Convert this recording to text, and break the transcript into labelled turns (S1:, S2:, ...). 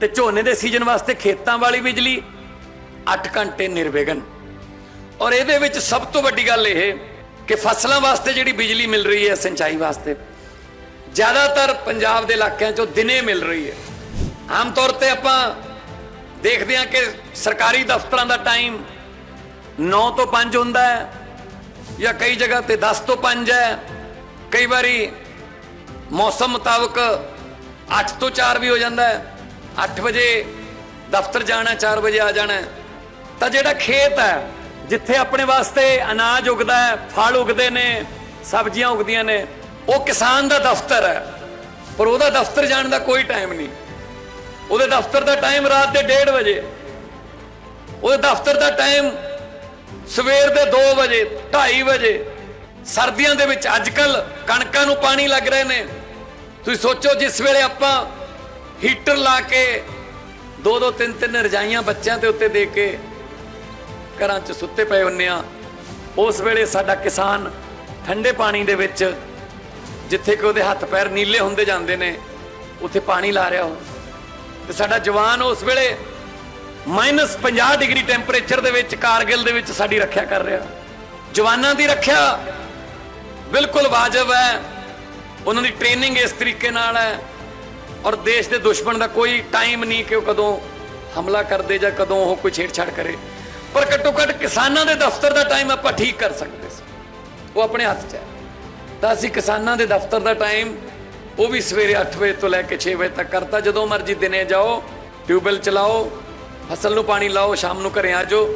S1: ਤੇ ਝੋਨੇ ਦੇ ਸੀਜ਼ਨ ਵਾਸਤੇ ਖੇਤਾਂ ਵਾਲੀ ਬਿਜਲੀ 8 ਘੰਟੇ ਨਿਰਵਿਘਨ। ਔਰ ਇਹਦੇ ਵਿੱਚ ਸਭ ਤੋਂ ਵੱਡੀ ਗੱਲ ਇਹ ਕਿ ਫਸਲਾਂ ਵਾਸਤੇ ਜਿਹੜੀ ਬਿਜਲੀ ਮਿਲ ਰਹੀ ਹੈ, ਸਿੰਚਾਈ ਵਾਸਤੇ, ਜ਼ਿਆਦਾਤਰ ਪੰਜਾਬ ਦੇ ਇਲਾਕਿਆਂ 'ਚੋਂ ਦਿਨੇ ਮਿਲ ਰਹੀ ਹੈ। ਆਮ ਤੌਰ ਤੇ ਆਪਾਂ ਦੇਖਦੇ ਹਾਂ ਕਿ ਸਰਕਾਰੀ ਦਫ਼ਤਰਾਂ ਦਾ ਟਾਈਮ 9 ਤੋਂ 5 ਹੁੰਦਾ ਹੈ, ਜਾਂ ਕਈ ਜਗ੍ਹਾ ਤੇ 10 ਤੋਂ 5 ਹੈ। ਕਈ ਵਾਰੀ ਮੌਸਮ ਮੁਤਾਬਕ 8 ਤੋਂ 4 ਵੀ ਹੋ ਜਾਂਦਾ ਹੈ। 8 ਵਜੇ ਦਫ਼ਤਰ ਜਾਣਾ 4 ਵਜੇ ਆ ਜਾਣਾ। ਤਾਂ ਜਿਹੜਾ ਖੇਤ ਹੈ, ਜਿੱਥੇ ਆਪਣੇ ਵਾਸਤੇ ਅਨਾਜ ਉਗਦਾ ਹੈ, ਫਲ ਉਗਦੇ ਨੇ, ਸਬਜ਼ੀਆਂ ਉਗਦੀਆਂ ਨੇ, ਉਹ ਕਿਸਾਨ ਦਾ ਦਫ਼ਤਰ ਹੈ। ਪਰ ਉਹਦਾ ਦਫ਼ਤਰ ਜਾਣ ਦਾ ਕੋਈ ਟਾਈਮ ਨਹੀਂ। ਉਹਦੇ ਦਫ਼ਤਰ ਦਾ ਟਾਈਮ ਰਾਤ ਦੇ 1:30 ਵਜੇ। ਉਹਦੇ ਦਫ਼ਤਰ ਦਾ ਟਾਈਮ ਸਵੇਰ ਦੇ 2 ਵਜੇ 2:30 ਵਜੇ। ਸਰਦੀਆਂ ਦੇ ਵਿੱਚ ਅੱਜਕੱਲ ਕਣਕਾਂ ਨੂੰ ਪਾਣੀ ਲੱਗ ਰਹੇ ਨੇ। ਤੁਸੀਂ ਸੋਚੋ, ਜਿਸ ਵੇਲੇ ਆਪਾਂ ਹੀਟਰ ਲਾ ਕੇ ਦੋ ਦੋ ਤਿੰਨ ਤਿੰਨ ਰਜਾਈਆਂ ਬੱਚਿਆਂ ਦੇ ਉੱਤੇ ਦੇ ਕੇ ਘਰਾਂ 'ਚ ਸੁੱਤੇ ਪਏ ਹੁੰਨੇ ਆ। ਉਸ ਵੇਲੇ ਸਾਡਾ ਕਿਸਾਨ ਠੰਡੇ ਪਾਣੀ ਦੇ ਵਿੱਚ, ਜਿੱਥੇ ਕਿ ਉਹਦੇ ਹੱਥ ਪੈਰ ਨੀਲੇ ਹੁੰਦੇ ਜਾਂਦੇ ਨੇ, ਉੱਥੇ ਪਾਣੀ ਲਾ ਰਿਹਾ ਹੋ ਤੇ ਸਾਡਾ ਜਵਾਨ ਉਸ ਵੇਲੇ ਮਾਈਨਸ 50 ਡਿਗਰੀ ਟੈਂਪਰੇਚਰ ਦੇ ਵਿੱਚ, ਕਾਰਗਿਲ ਦੇ ਵਿੱਚ ਸਾਡੀ ਰੱਖਿਆ ਕਰ ਰਿਹਾ। ਜਵਾਨਾਂ ਦੀ ਰੱਖਿਆ ਬਿਲਕੁਲ ਵਾਜਬ ਹੈ। ਉਹਨਾਂ ਦੀ ਟ੍ਰੇਨਿੰਗ ਇਸ ਤਰੀਕੇ ਨਾਲ ਹੈ। ਔਰ ਦੇਸ਼ ਦੇ ਦੁਸ਼ਮਣ ਦਾ ਕੋਈ ਟਾਈਮ ਨਹੀਂ ਕਿ ਉਹ ਕਦੋਂ ਹਮਲਾ ਕਰਦੇ ਜਾਂ ਕਦੋਂ ਉਹ ਕੋਈ ਛੇੜਛਾੜ ਕਰੇ। ਪਰ ਘੱਟੋ ਘੱਟ ਕਿਸਾਨਾਂ ਦੇ ਦਫ਼ਤਰ ਦਾ ਟਾਈਮ ਆਪਾਂ ਠੀਕ ਕਰ ਸਕਦੇ ਸੀ। ਉਹ ਆਪਣੇ ਹੱਥ 'ਚ ਹੈ। ਤਾਂ ਅਸੀਂ ਕਿਸਾਨਾਂ ਦੇ ਦਫ਼ਤਰ ਦਾ ਟਾਈਮ ਉਹ ਵੀ ਸਵੇਰੇ 8 ਵਜੇ ਤੋਂ ਲੈ ਕੇ 6 ਵਜੇ ਤੱਕ ਕਰਤਾ। ਜਦੋਂ ਮਰਜ਼ੀ ਦਿਨੇ ਜਾਓ, ਟਿਊਬਵੈਲ ਚਲਾਓ, ਫਸਲ ਨੂੰ ਪਾਣੀ ਲਾਓ, ਸ਼ਾਮ ਨੂੰ ਘਰੇ ਆ ਜਾਓ।